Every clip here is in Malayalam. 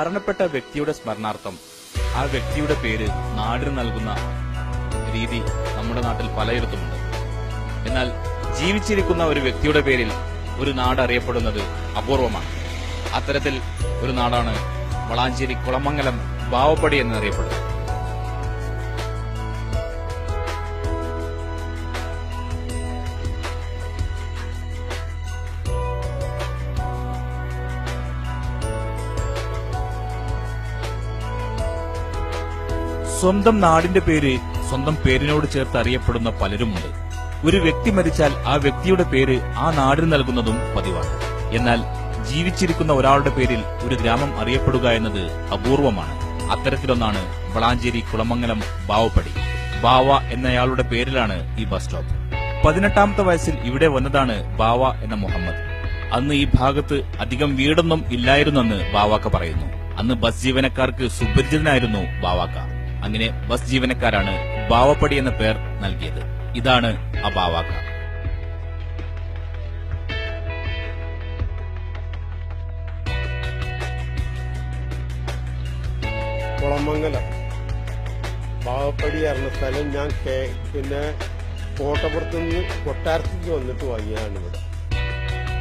മരണപ്പെട്ട വ്യക്തിയുടെ സ്മരണാർത്ഥം. ആ വ്യക്തിയുടെ പേര് നാടിന് നൽകുന്ന രീതി നമ്മുടെ നാട്ടിൽ പലയിടത്തുമുണ്ട് എന്നാൽ ജീവിച്ചിരിക്കുന്ന ഒരു വ്യക്തിയുടെ പേരിൽ ഒരു നാട് അറിയപ്പെടുന്നത് അപൂർവമാണ്. അത്തരത്തിൽ ഒരു നാടാണ് വളാഞ്ചേരി കുളമംഗലം ബാവപ്പടി എന്നറിയപ്പെടുന്നത്. സ്വന്തം നാടിന്റെ പേര് സ്വന്തം പേരിനോട് ചേർത്ത് അറിയപ്പെടുന്ന പലരുമുണ്ട്. ഒരു വ്യക്തി മരിച്ചാൽ ആ വ്യക്തിയുടെ പേര് ആ നാടിന് നൽകുന്നതും പതിവാണ്. എന്നാൽ ജീവിച്ചിരിക്കുന്ന ഒരാളുടെ പേരിൽ ഒരു ഗ്രാമം അറിയപ്പെടുക എന്നത് അപൂർവമാണ്. അത്തരത്തിലൊന്നാണ് വളാഞ്ചേരി കുളമംഗലം ബാവപ്പടി ബാവ എന്നയാളുടെ പേരിലാണ് ഈ ബസ് സ്റ്റോപ്പ്. പതിനെട്ടാമത്തെ വയസ്സിൽ ഇവിടെ വന്നതാണ് ബാവ എന്ന മുഹമ്മദ്. അന്ന് ഈ ഭാഗത്ത് അധികം വീടൊന്നും ഇല്ലായിരുന്നെന്ന് ബാവാക്ക പറയുന്നു. അന്ന് ബസ് ജീവനക്കാർക്ക് സുപരിചിതനായിരുന്നു ബാവാക്ക. അങ്ങനെ ബസ് ജീവനക്കാരാണ് ബാവപ്പടി എന്ന പേർ നൽകിയത്. ഇതാണ് അബാവാക്ക ബാവാക്ക. കുളമംഗലം. ബാവപ്പടി പറഞ്ഞ സ്ഥലം ഞാൻ പിന്നെ കോട്ടപ്പുറത്ത് നിന്ന് കൊട്ടാരത്തിൽ വന്നിട്ട് വാങ്ങിയാണ് ഇവിടെ.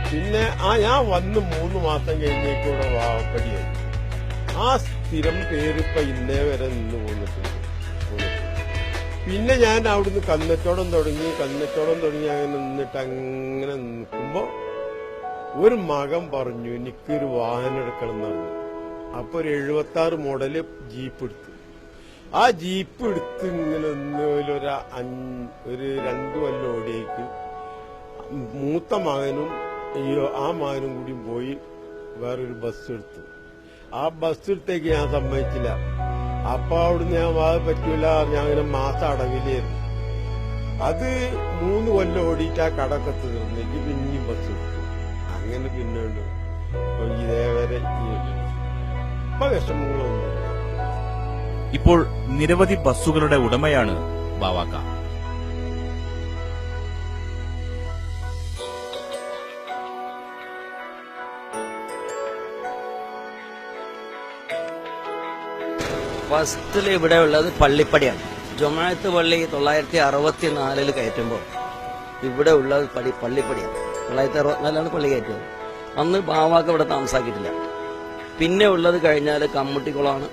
പിന്നെ ആ ഞാൻ വന്ന് മൂന്ന് മാസം കഴിഞ്ഞേക്കൂടെ ബാവപ്പടിയായി ആ സ്ഥിരം പേരിപ്പൊ ഇന്നേ വരെ നിന്ന് പോന്നിട്ടുണ്ട്. പിന്നെ ഞാൻ അവിടുന്ന് കന്നച്ചോടം തുടങ്ങി കന്നച്ചോടം തുടങ്ങി അങ്ങനെ നിന്നിട്ട് അങ്ങനെ നിൽക്കുമ്പോ ഒരു മകൻ പറഞ്ഞു എനിക്കൊരു വാഹനം എടുക്കണം എന്ന് പറഞ്ഞു. അപ്പൊ ഒരു എഴുപത്തി ആറ് മോഡൽ ജീപ്പ് എടുത്തു. ആ ജീപ്പ് എടുത്ത് ഇങ്ങനെ ഒരു ഒരു രണ്ടു കൊല്ലം ഓടിയേക്ക്. മൂത്ത മകനും ആ മകനും കൂടി പോയി വേറൊരു ബസ് എടുത്തു. ആ ബസ് എടുത്തേക്ക് ഞാൻ സമ്മതിച്ചില്ല. അപ്പൊ അവിടുന്ന് ഞാൻ വാ പറ്റൂല ഞാൻ അങ്ങനെ മാസം അടവിലായിരുന്നു. അത് മൂന്ന് കൊല്ലം ഓടിയിട്ട് ആ കടക്കെ തീർന്നെങ്കിൽ പിന്നെയും ബസ് അങ്ങനെ പിന്നെ ഇതേവരെ ഇപ്പൊ വിഷമങ്ങളൊന്നും ഇപ്പോൾ നിരവധി ബസ്സുകളുടെ ഉടമയാണ് ബാവാക്ക ഫസ്റ്റിൽ ഇവിടെ ഉള്ളത് പള്ളിപ്പടിയാണ്. ജൊമാത്ത് പള്ളി തൊള്ളായിരത്തി അറുപത്തി നാലിൽ കയറ്റുമ്പോൾ ഇവിടെ ഉള്ളത് പടി പള്ളിപ്പടിയാണ്. തൊള്ളായിരത്തി അറുപത്തിനാലാണ് പള്ളി കയറ്റുന്നത് അന്ന് ബാവാക്ക് ഇവിടെ താമസാക്കിയിട്ടില്ല. പിന്നെ ഉള്ളത് കഴിഞ്ഞാൽ കമ്മുട്ടിക്കുളമാണ്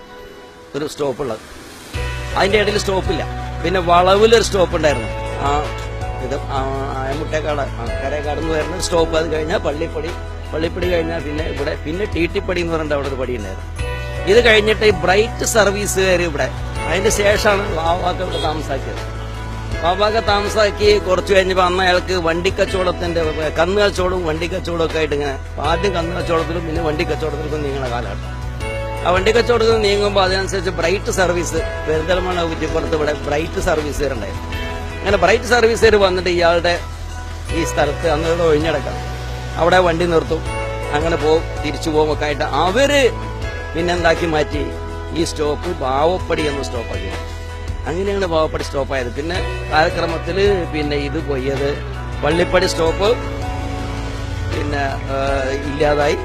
ഒരു സ്റ്റോപ്പ് ഉള്ളത് അതിന്റെ ഇടയിൽ സ്റ്റോപ്പില്ല. പിന്നെ വളവിലൊരു സ്റ്റോപ്പ് ഉണ്ടായിരുന്നു ആ ഇത് ആയമുട്ടേക്കാട് കരേക്കാട് എന്ന് പറയുന്ന സ്റ്റോപ്പ് അത് കഴിഞ്ഞാൽ പള്ളിപ്പടി. പള്ളിപ്പടി കഴിഞ്ഞാൽ പിന്നെ ഇവിടെ പിന്നെ ടി ടി പടി എന്ന് പറഞ്ഞിട്ട് അവിടെ ഒരു പടി ഉണ്ടായിരുന്നു ഇത് കഴിഞ്ഞിട്ട് ഈ ബ്രൈറ്റ് സർവീസുകാർ ഇവിടെ. അതിന്റെ ശേഷമാണ് വാവാക്ക ഇവിടെ താമസാക്കിയത്. വാവാക്ക താമസാക്കി കുറച്ച് കഴിഞ്ഞപ്പോൾ അന്ന് അയാൾക്ക് വണ്ടി കച്ചവടത്തിന്റെ കന്ന് കച്ചവടവും വണ്ടി കച്ചവടവും ഒക്കെ ആയിട്ട് ഇങ്ങനെ ആദ്യം കന്ന് കച്ചവടത്തിലും പിന്നെ വണ്ടി കച്ചവടത്തിലും നീങ്ങുന്ന കാലഘട്ടം. ആ വണ്ടി കച്ചവടത്തിൽ നീങ്ങുമ്പോൾ അതിനനുസരിച്ച് ബ്രൈറ്റ് സർവീസ് പെരിന്തൽമണ്ണ കുറ്റിപ്പുറത്ത് ഇവിടെ ബ്രൈറ്റ് സർവീസുകാരുണ്ടായിരുന്നു അങ്ങനെ ബ്രൈറ്റ് സർവീസുകാർ വന്നിട്ട് ഇയാളുടെ ഈ സ്ഥലത്ത് അന്ന് ഒഴിഞ്ഞടക്കാം. അവിടെ വണ്ടി നിർത്തും. അങ്ങനെ പോകും തിരിച്ചു പോകും ഒക്കെ ആയിട്ട്. അവർ പിന്നെ എന്താക്കി മാറ്റി? ഈ സ്റ്റോപ്പ് ബാവപ്പടി എന്ന സ്റ്റോപ്പാക്കി. അങ്ങനെയാണ് ബാവപ്പടി സ്റ്റോപ്പായത്. പിന്നെ കാലക്രമത്തിൽ പിന്നെ ഇത് പോയത് പള്ളിപ്പടി സ്റ്റോപ്പ്. പിന്നെ ഇല്ലാതായി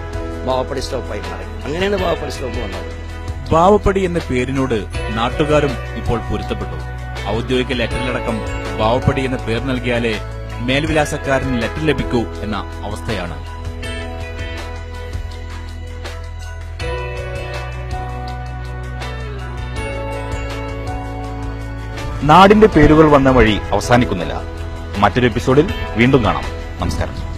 ബാവപ്പടി സ്റ്റോപ്പായി മാറി. അങ്ങനെയാണ് ബാവപ്പടി സ്റ്റോപ്പ് വന്നത്. ബാവപ്പടി എന്ന പേരിനോട് നാട്ടുകാരും ഇപ്പോൾ പൊരുത്തപ്പെട്ടു. ഔദ്യോഗിക ലെറ്ററിലടക്കം ബാവപ്പടി എന്ന പേര് നൽകിയാലേ മേൽവിലാസക്കാരന് ലെറ്റർ ലഭിക്കൂ എന്ന അവസ്ഥയാണ്. നാടിന്റെ പേരുകൾ വന്ന വഴി അവസാനിക്കുന്നില്ല. മറ്റൊരു എപ്പിസോഡിൽ വീണ്ടും കാണാം. നമസ്കാരം.